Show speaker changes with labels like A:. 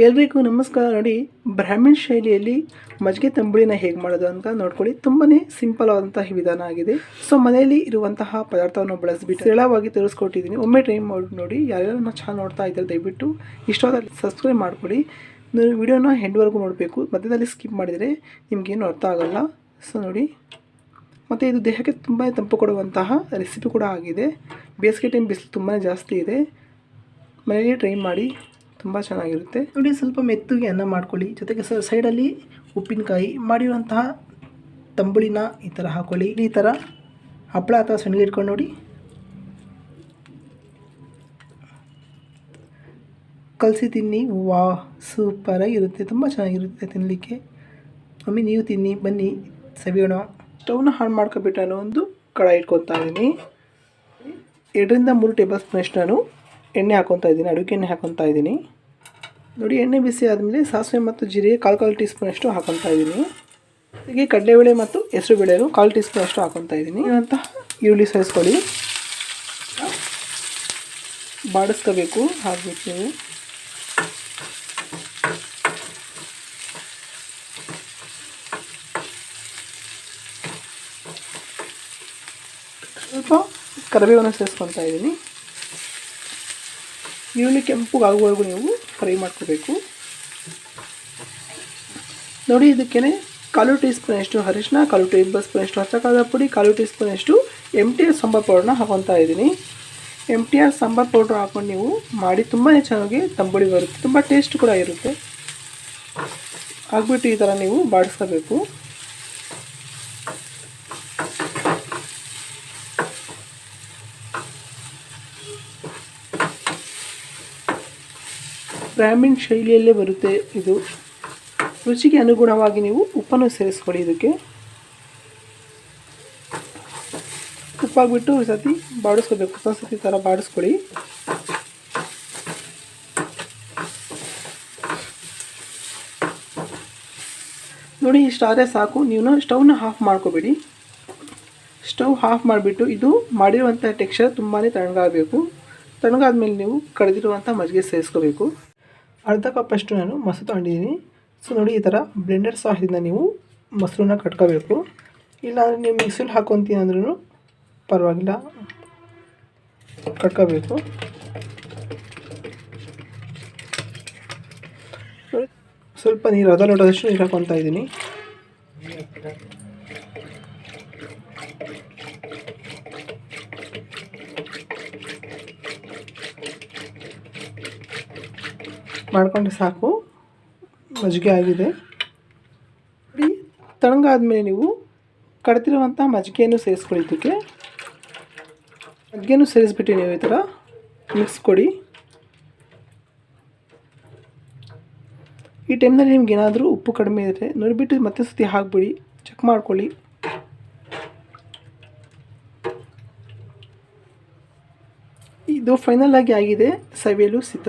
A: ಎಲ್ರಿಗೂ ನಮಸ್ಕಾರ ನೋಡಿ, ಬ್ರಾಹ್ಮಣ ಶೈಲಿಯಲ್ಲಿ ಮಜ್ಜಿಗೆ ತಂಬುಳಿನ ಹೇಗೆ ಮಾಡೋದು ಅಂತ ನೋಡ್ಕೊಳ್ಳಿ. ತುಂಬಾ ಸಿಂಪಲ್ ಆದಂತಹ ವಿಧಾನ ಆಗಿದೆ. ಸೊ, ಮನೆಯಲ್ಲಿ ಇರುವಂತಹ ಪದಾರ್ಥವನ್ನು ಬಳಸಿಬಿಟ್ಟು ಸರಳವಾಗಿ ತರಿಸ್ಕೊಟ್ಟಿದ್ದೀನಿ. ಒಮ್ಮೆ ಟ್ರೈ ಮಾಡಿ ನೋಡಿ, ಯಾರ್ಯಾರು ನಾವು ಚಾನಲ್ ನೋಡ್ತಾ ಇದ್ದಾರೆ, ದಯವಿಟ್ಟು ಇಷ್ಟವಾದಲ್ಲಿ ಸಬ್ಸ್ಕ್ರೈಬ್ ಮಾಡ್ಕೊಳ್ಳಿ. ನೀವು ವಿಡಿಯೋನ ಹೆಂಡ್ವರೆಗೂ ನೋಡಬೇಕು. ಮಧ್ಯದಲ್ಲಿ ಸ್ಕಿಪ್ ಮಾಡಿದರೆ ನಿಮಗೇನು ಅರ್ಥ ಆಗೋಲ್ಲ. ಸೊ, ನೋಡಿ. ಮತ್ತು ಇದು ದೇಹಕ್ಕೆ ತುಂಬ ತಂಪು ಕೊಡುವಂತಹ ರೆಸಿಪಿ ಕೂಡ ಆಗಿದೆ. ಬೇಸಿಗೆ ಟೈಮ್ ಬಿಸಿಲು ತುಂಬಾ ಜಾಸ್ತಿ ಇದೆ. ಮನೆಯಲ್ಲಿ ಟ್ರೈ ಮಾಡಿ. ತುಂಬ ಚೆನ್ನಾಗಿರುತ್ತೆ. ನೋಡಿ, ಸ್ವಲ್ಪ ಮೆತ್ತಗೆ ಅನ್ನ ಮಾಡ್ಕೊಳ್ಳಿ. ಜೊತೆಗೆ ಸ ಸೈಡಲ್ಲಿ ಉಪ್ಪಿನಕಾಯಿ ಮಾಡಿರುವಂತಹ ತಂಬುಳಿನ ಈ ಥರ ಹಾಕೊಳ್ಳಿ. ಈ ಥರ ಹಪ್ಪಳ ಅಥವಾ ಸಣ್ಣಗೆ ಇಟ್ಕೊಂಡು ನೋಡಿ. ಕಲಸಿ ತಿನ್ನಿ. ವಾ ಸೂಪರಾಗಿರುತ್ತೆ ತುಂಬ ಚೆನ್ನಾಗಿರುತ್ತೆ ತಿನ್ನಲಿಕ್ಕೆ ಮಮ್ಮಿ ನೀವು ತಿನ್ನಿ, ಬನ್ನಿ, ಸವಿಯೋಣ. ಸ್ಟವ್ನ ಹಾಳು ಮಾಡ್ಕೊಬಿಟ್ಟು ನಾನು ಒಂದು ಕಡಾಯಿ ಇಟ್ಕೊತಾ ಇದ್ದೀನಿ. ಎರಡರಿಂದ ಮೂರು ಟೇಬಲ್ ಸ್ಪೂನಷ್ಟು ನಾನು ಎಣ್ಣೆ ಹಾಕೊತಾ ಇದ್ದೀನಿ ಅಡುಗೆ ಎಣ್ಣೆ ಹಾಕೊತಾ ಇದ್ದೀನಿ. ನೋಡಿ, ಎಣ್ಣೆ ಬಿಸಿ ಆದಮೇಲೆ ಸಾಸಿವೆ ಮತ್ತು ಜೀರಿಗೆ ಕಾಲು ಕಾಲು ಟೀ ಸ್ಪೂನಷ್ಟು ಹಾಕೊತಾ ಇದ್ದೀನಿ. ಹೀಗೆ ಕಡಲೆಬೇಳೆ ಮತ್ತು ಹೆಸರುಬೇಳೆನು ಕಾಲು ಟೀ ಸ್ಪೂನಷ್ಟು ಹಾಕೊತಾ ಇದ್ದೀನಿ. ಅಂತ ಈರುಳ್ಳಿ ಸೇರಿಸ್ಕೊಳ್ಳಿ ಬಾಡಿಸ್ಕೋಬೇಕು ಹಾಕ್ಬೇಕು ನೀವು ಸ್ವಲ್ಪ ಕರಿಬೇವನ್ನು ಸೇರಿಸ್ಕೊತಾ ಇದ್ದೀನಿ. ಈರುಳ್ಳಿ ಕೆಂಪುಗಾಗುವವರೆಗೂ ನೀವು ಫ್ರೈ ಮಾಡ್ಕೋಬೇಕು. ನೋಡಿ ಇದಕ್ಕೆ ಕಾಲು ಟೀ ಸ್ಪೂನಷ್ಟು ಅರಿಶಿನ, ಕಾಲು ಟೇಬಲ್ ಸ್ಪೂನಷ್ಟು ಹಚ್ಚಕಾದ ಪುಡಿ, ಕಾಲು tea M T R sambar ಪೌಡ್ರನ್ನ ಹಾಕೊತಾ ಇದ್ದೀನಿ. M T R sambar powder ಹಾಕೊಂಡು ನೀವು ಮಾಡಿ ತುಂಬಾ ಚೆನ್ನಾಗಿ ತಂಬುಳಿ ಬರುತ್ತೆ. ತುಂಬ ಟೇಸ್ಟ್ ಕೂಡ ಇರುತ್ತೆ. ಹಾಕ್ಬಿಟ್ಟು ಈ ಥರ ನೀವು ಬಾಡಿಸ್ಕೋಬೇಕು. ಬ್ರಾಹ್ಮಿನ್ ಶೈಲಿಯಲ್ಲೇ ಬರುತ್ತೆ ಇದು. ರುಚಿಗೆ ಅನುಗುಣವಾಗಿ ನೀವು ಉಪ್ಪನ್ನು ಸೇರಿಸ್ಕೊಳ್ಳಿ ಇದಕ್ಕೆ. ಉಪ್ಪಾಗ್ಬಿಟ್ಟು ಸತಿ ಬಾಡಿಸ್ಕೋಬೇಕು ಒಂದು ಸತಿ ಥರ ಬಾಡಿಸ್ಕೊಳ್ಳಿ. ನೋಡಿ ಇಷ್ಟಾದರೆ ಸಾಕು. ನೀವು ಸ್ಟವ್ನ ಹಾಫ್ ಮಾಡ್ಕೋಬೇಡಿ. ಸ್ಟವ್ ಹಾಫ್ ಮಾಡಿಬಿಟ್ಟು ಇದು ಮಾಡಿರುವಂಥ ಟೆಕ್ಸ್ಚರ್ ತುಂಬಾ ತಣ್ಣಗಾಗಬೇಕು. ತಣ್ಣಗಾದ್ಮೇಲೆ ನೀವು ಕಡಿದಿರುವಂಥ ಮಜ್ಜಿಗೆ ಸೇರಿಸ್ಕೋಬೇಕು. ಅರ್ಧ ಕಪ್ಪಷ್ಟು ನಾನು ಮೊಸರು ತೊಗೊಂಡಿದ್ದೀನಿ. ಸೊ ನೋಡಿ ಈ ಥರ ಬ್ಲೆಂಡರ್ ಸಹಾಯದಿಂದ ನೀವು ಮೊಸರನ್ನ ಕಟ್ಕೋಬೇಕು. ಇಲ್ಲಾಂದರೆ ನೀವು ಮಿಕ್ಸಿಲಿ ಹಾಕೊತೀನಿ ಅಂದ್ರೂ ಪರವಾಗಿಲ್ಲ. ಕಟ್ಕೋಬೇಕು. ಸ್ವಲ್ಪ ನೀರು, ಅರ್ಧ ಲೋಟದಷ್ಟು ನೀರು ಹಾಕೊತಾ ಇದ್ದೀನಿ. ಮಾಡಿಕೊಂಡ್ರೆ ಸಾಕು. ಮಜ್ಜಿಗೆ ಆಗಿದೆ. ನೋಡಿ ತಣ್ಣಗಾದ್ಮೇಲೆ ನೀವು ಕಡ್ತಿರುವಂಥ ಮಜ್ಜಿಗೆಯನ್ನು ಸೇರಿಸ್ಕೊಳ್ಳಿ ಇದಕ್ಕೆ. ಮಜ್ಜಿಗೆನೂ ಸೇರಿಸ್ಬಿಟ್ಟು ನೀವು ಈ ಥರ ಮಿಕ್ಸ್ ಕೊಡಿ. ಈ ಟೈಮ್ನಲ್ಲಿ ನಿಮ್ಗೆ ಏನಾದರೂ ಉಪ್ಪು ಕಡಿಮೆ ಇದ್ದರೆ ನುರಿಬಿಟ್ಟು ಮತ್ತೆ ಸತಿ ಹಾಕ್ಬಿಡಿ. ಚೆಕ್ ಮಾಡ್ಕೊಳ್ಳಿ. ಇದು ಫೈನಲ್ ಆಗಿ ಆಗಿದೆ. ಸವಿಯಲು ಸಿದ್ಧ.